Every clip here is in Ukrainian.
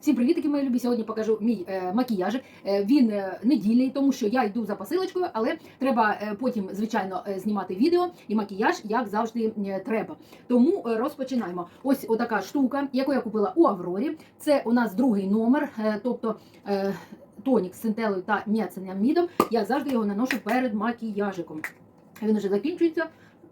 Всім привітки, мої любі. Сьогодні покажу мій е, макіяжик. Е, він е, недільний, тому що я йду за посилочкою, але треба е, потім, звичайно, е, знімати відео і макіяж, як завжди, е, треба. Тому е, розпочинаємо. Ось отака штука, яку я купила у Аврорі. Це у нас другий номер, е, тобто. Е, Тонік з синтелою та ніацинамідом. Я завжди його наношу перед макіяжиком. Він вже закінчується.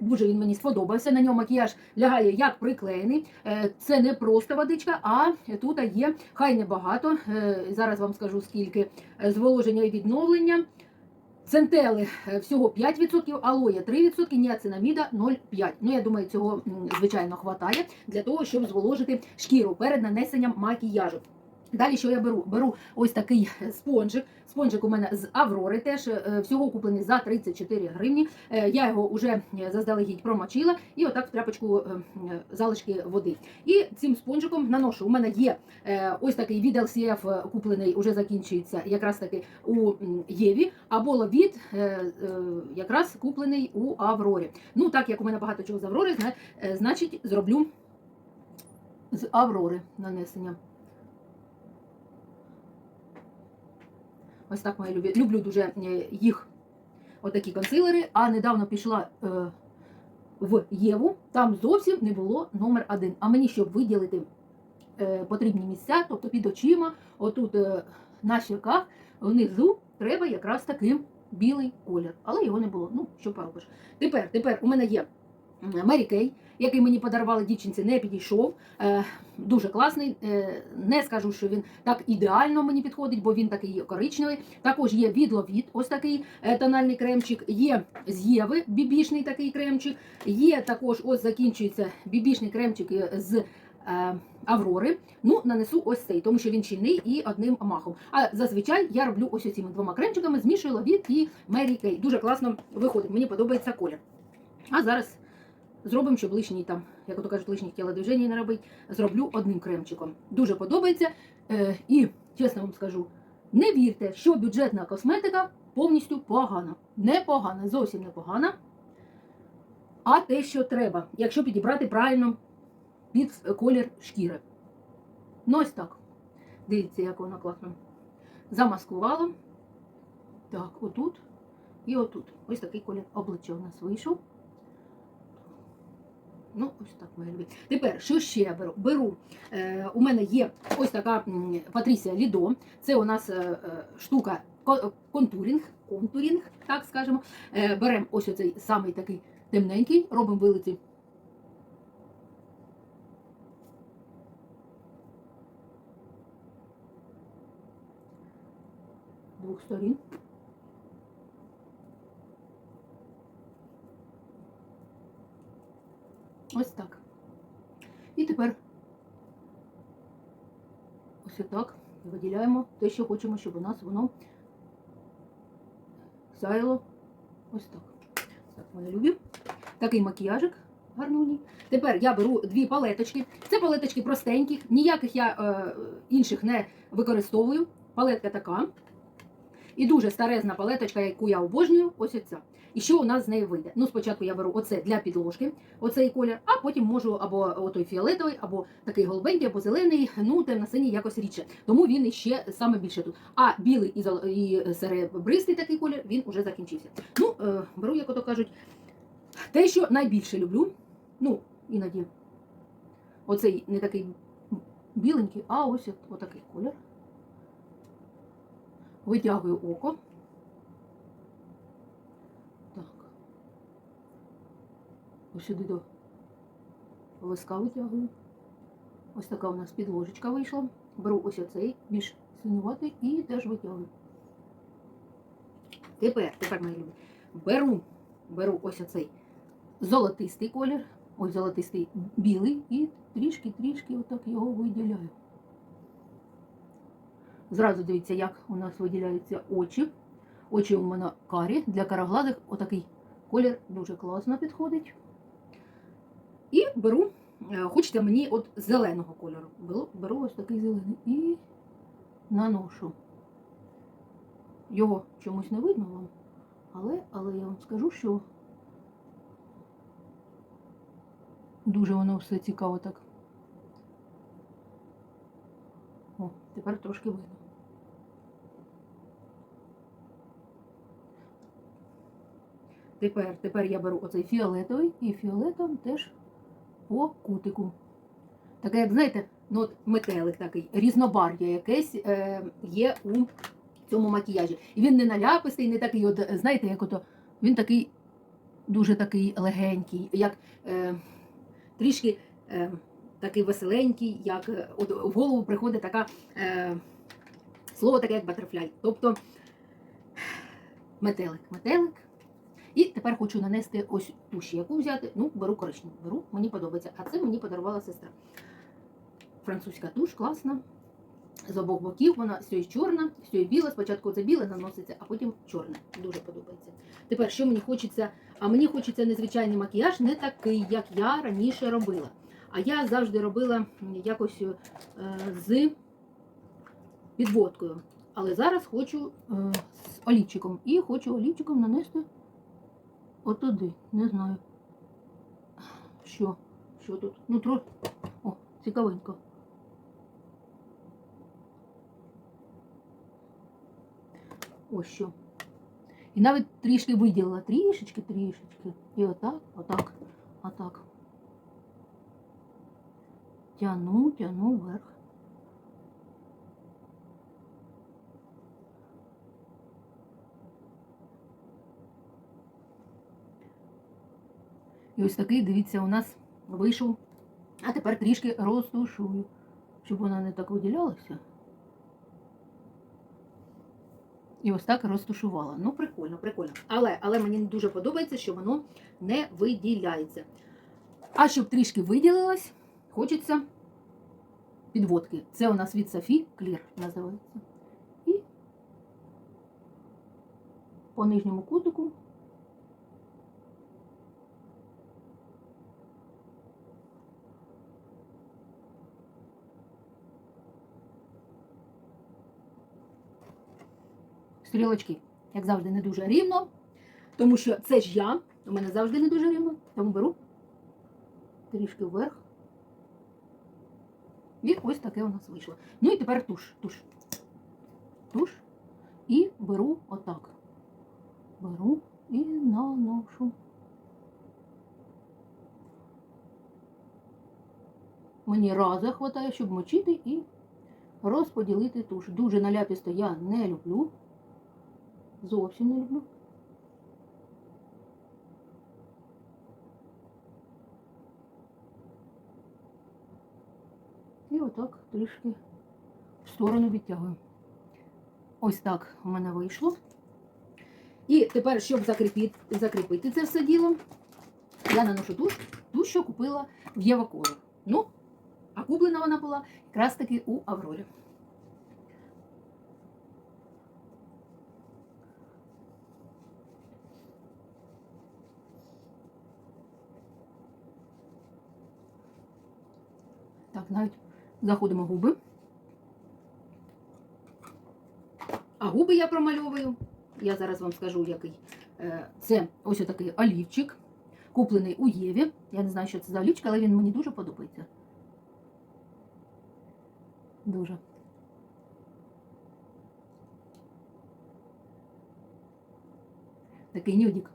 Дуже він мені сподобався. На ньому макіяж лягає як приклеєний. Е, Це не просто водичка, а тут є хай небагато. е, Зараз вам скажу скільки е, зволоження і відновлення. Центели всього 5%, алоє 3%, ніацинаміда 0,5%. Ну, я думаю, цього звичайно хватає для того, щоб зволожити шкіру перед нанесенням макіяжу. Далі що я беру? Беру ось такий спонжик. Спонжик у мене з Аврори, теж е, всього куплений за 34 гривні. Е, Я його вже заздалегідь промочила і отак в тряпочку е, е, залишки води. І цим спонжиком наношу. У мене є е, ось такий від LCF куплений, уже закінчується якраз таки у Єві, або ловід е, е, якраз куплений у Аврорі. Ну, так як у мене багато чого з Аврори, е, значить зроблю з Аврори нанесення. Ось так мої любі. Люблю дуже е, їх отакі консилери. А недавно пішла е, в Єву, там зовсім не було номер один. А мені, щоб виділити е, потрібні місця, тобто під очима, отут е, на щеках, внизу треба якраз такий білий колір. Але його не було. Ну, що поробиш. Тепер, тепер у мене є Мері Кей, який мені подарували дівчинці, не підійшов. Е, дуже класний. Е, не скажу, що він так ідеально мені підходить, бо він такий коричневий. Також є від Ловіт, ось такий е, тональний кремчик. Є з Єви бібішний такий кремчик. Є також, ось закінчується бібішний кремчик е, з е, Аврори. Ну, нанесу ось цей, тому що він щільний і одним махом. А зазвичай я роблю ось цими двома кремчиками, змішую Ловіт і Мері Кей. Дуже класно виходить. Мені подобається колір. А зараз зробимо, щоб лишній там, як ото кажуть, лишніх тілодвижень не робить. Зроблю одним кремчиком. Дуже подобається. Е, і чесно вам скажу, не вірте, що бюджетна косметика повністю погана. Не погана, зовсім не погана. А те, що треба, якщо підібрати правильно під колір шкіри. Ну ось так. Дивіться, як вона класно замаскувала. Так, отут і отут. Ось такий колір обличчя у нас вийшов. Ну, ось так моя любі. Тепер, що ще я беру? Беру. Е, у мене є ось така Патрісія Лідо. Це у нас е, е, штука контурінг, контурінг, так скажемо. Е, беремо ось оцей самий такий темненький, робимо вилиці. Двох сторін. Ось так. І тепер ось так виділяємо те, що хочемо, щоб у нас воно сяяло. Ось так. Так, мої любі. Такий макіяжик гарнуній. Тепер я беру дві палеточки. Це палеточки простенькі, ніяких я е, інших не використовую. Палетка така. І дуже старезна палеточка, яку я обожнюю, ось оця. І що у нас з нею вийде? Ну, спочатку я беру оце для підложки, оцей колір, а потім можу або отой фіолетовий, або такий голубенький, або зелений, ну темно-синій якось рідше. Тому він іще саме більше тут. А білий і, серебристий такий колір він уже закінчився. Ну, е, беру, як ото кажуть, те, що найбільше люблю. Ну, іноді оцей не такий біленький, а ось отакий колір. Витягую око. Так. Сюди до виска витягую. Ось така у нас підложечка вийшла. Беру ось оцей, більш синюватий, і теж витягую. Тепер, тепер мої любі, беру, беру ось оцей золотистий колір, ось золотистий білий, і трішки-трішки отак його виділяю. Зразу дивіться, як у нас виділяються очі. Очі у мене карі. Для караглазих отакий колір дуже класно підходить. І беру, е, хочете мені от зеленого кольору. Беру, беру ось такий зелений і наношу. Його чомусь не видно вам, але, але я вам скажу, що дуже воно все цікаво так О, тепер трошки видно. Тепер, тепер я беру оцей фіолетовий і фіолетовим теж по кутику. Таке, як знаєте, ну от метелик такий, різнобарв'я якесь е, є у цьому макіяжі. І він не наляпистий, не такий, от, знаєте, як ото, він такий дуже такий легенький, як е, трішки е, такий веселенький, як е, от в голову приходить така е, слово таке, як батерфляй. Тобто метелик, метелик. І тепер хочу нанести ось туші, яку взяти. Ну, беру коричневу, беру, мені подобається. А це мені подарувала сестра. Французька туш, класна. З обох боків вона все чорна, все біла. Спочатку це біле наноситься, а потім чорне. Дуже подобається. Тепер, що мені хочеться? А мені хочеться незвичайний макіяж, не такий, як я раніше робила. А я завжди робила якось е, з підводкою. Але зараз хочу е, з олівчиком. І хочу олівчиком нанести отуди. Не знаю. Що? Що тут? Ну, трохи. О, цікавенько. Ось що. І навіть трішки виділила, трішечки, трішечки. І отак, отак, отак. Тяну, тяну вверх. І ось такий, дивіться, у нас вийшов. А тепер трішки розтушую, щоб вона не так виділялася. І ось так розтушувала. Ну, прикольно, прикольно. Але, але мені дуже подобається, що воно не виділяється. А щоб трішки виділилось, хочеться підводки. Це у нас від Софі Клір називається. І по нижньому кутику стрілочки, як завжди, не дуже рівно, тому що це ж я, у мене завжди не дуже рівно, тому беру трішки вверх. І ось таке у нас вийшло. Ну і тепер туш, туш. Туш. І беру отак. Беру і наношу. Мені раза хватає, щоб мочити і розподілити туш. Дуже наляпісто я не люблю. Зовсім не люблю. І отак трішки в сторону відтягую. Ось так у мене вийшло. І тепер, щоб закріпити, закріпити це все діло, я наношу туш, ту, що купила в Єваколі. Ну, а куплена вона була якраз таки у Аврорі. Так, навіть заходимо губи. А губи я промальовую. Я зараз вам скажу, який. Е, Це ось такий олівчик, куплений у Єві. Я не знаю, що це за олівчик, але він мені дуже подобається. Дуже. Такий нюдік.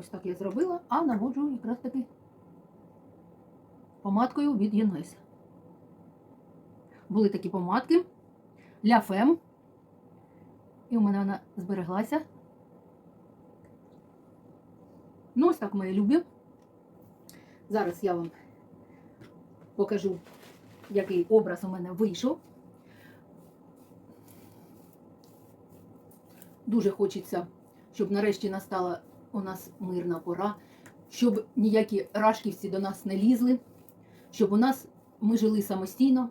Ось так я зробила, а наводжу якраз таки помадкою від Єнес. Були такі помадки для фем. І у мене вона збереглася. Ну, ось так мої любі. Зараз я вам покажу, який образ у мене вийшов. Дуже хочеться, щоб нарешті настала у нас мирна пора, щоб ніякі рашківці до нас не лізли, щоб у нас ми жили самостійно.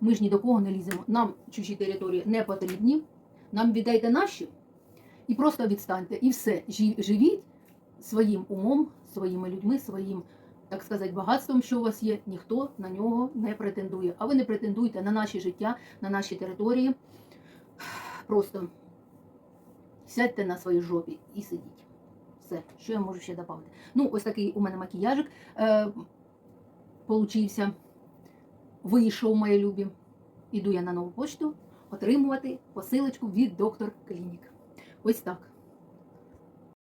Ми ж ні до кого не ліземо. Нам чужі території не потрібні. Нам віддайте наші і просто відстаньте. І все. Живіть своїм умом, своїми людьми, своїм, так сказати, багатством, що у вас є. Ніхто на нього не претендує. А ви не претендуйте на наше життя, на наші території. Просто сядьте на своїй жопі і сидіть. Все, що я можу ще додати. Ну, ось такий у мене макіяжик е, получився. Вийшов, моє любі. Іду я на нову почту отримувати посилочку від доктор Клінік. Ось так.